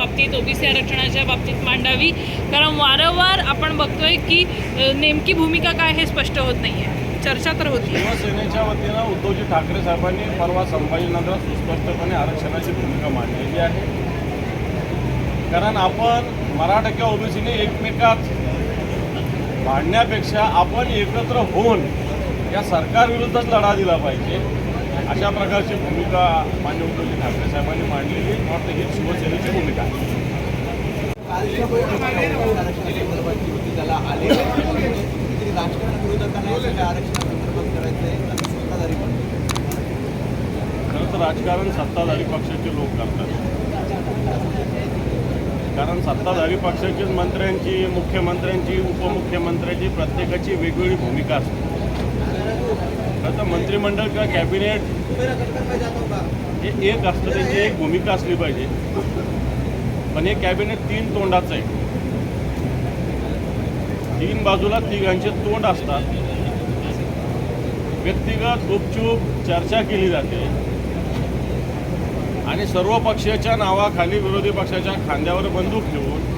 बाबतीत ओबीसी आरक्षणाच्या बाबतीत मांडावी. कारण वारंवार आपण बघतोय की नेमकी भूमिका काय हे स्पष्ट होत नाहीये. चर्चा तर होती शिवसेनेच्या वतीनं उद्धवजी ठाकरे साहेबांनी परवा संभाजीनगरात सुस्पष्टपणे आरक्षणाची भूमिका मांडलेली आहे. कारण आपण मराठा किंवा ओबीसीने एकमेकात भांडण्यापेक्षा आपण एकत्र होऊन या सरकारविरुद्धच लढा दिला पाहिजे. अशा प्रकारची भूमिका मान्य उद्धवजी ठाकरे साहेबांनी मांडलेली. मला वाटतं ही शिवसेनेची भूमिका खरं तर राजकारण सत्ताधारी पक्षाचे लोक करतात. कारण सत्ताधारी पक्षाचीच मंत्र्यांची मुख्यमंत्र्यांची उपमुख्यमंत्र्यांची प्रत्येकाची वेगवेगळी भूमिका असते. खरं तर मंत्रिमंडळ किंवा कॅबिनेट हे एक असतं त्यांची एक भूमिका असली पाहिजे. पण हे कॅबिनेट तीन तोंडाचं आहे. तीन बाजूला तिघांचे तोंड असतात. व्यक्तिगत गुपचूप चर्चा केली जाते. आणि सर्व पक्षाच्या नावाखाली विरोधी पक्षाच्या खांद्यावर बंदूक ठेवून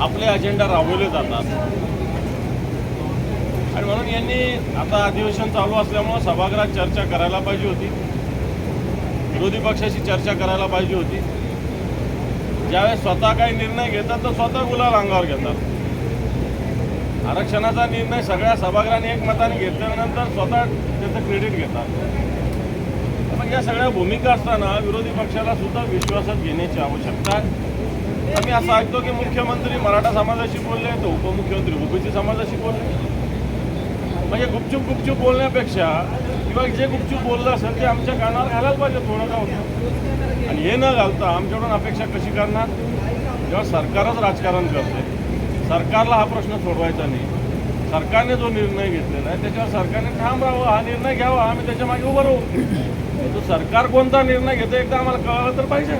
आपले अजेंडा राबवले जातात. आणि म्हणून यांनी आता अधिवेशन चालू असल्यामुळं सभागृहात चर्चा करायला पाहिजे होती. विरोधी पक्षाशी चर्चा करायला पाहिजे होती. ज्यावेळेस स्वतः काही निर्णय घेतात तर स्वतः गुलाल अंगावर घेतात. आरक्षणाचा निर्णय सगळ्या सभागृहाने एकमताने घेतल्यानंतर स्वतः त्याचं क्रेडिट घेतात. पण या सगळ्या भूमिका असताना विरोधी पक्षाला सुद्धा विश्वासात घेण्याची आवश्यकता आहे. आम्ही असं ऐकतो की मुख्यमंत्री मराठा समाजाशी बोलले तर उपमुख्यमंत्री ओबीसी समाजाशी बोलले. म्हणजे गुपचूप गुपचूप बोलण्यापेक्षा किंवा जे गुपचूप बोललं असेल ते आमच्या कानावर घालायला पाहिजे थोडं का होतं? आणि हे न घालता आमच्याकडून अपेक्षा कशी करणार? जेव्हा सरकारच राजकारण करते सरकारला हा प्रश्न सोडवायचा नाही. सरकारने जो निर्णय घेतलेला आहे त्याच्यावर सरकारने ठाम राहावं हा निर्णय घ्यावा आम्ही त्याच्यामागे उभं राहू. तो सरकार कोणता निर्णय घेतो एकदा आम्हाला कळालं तर पाहिजे.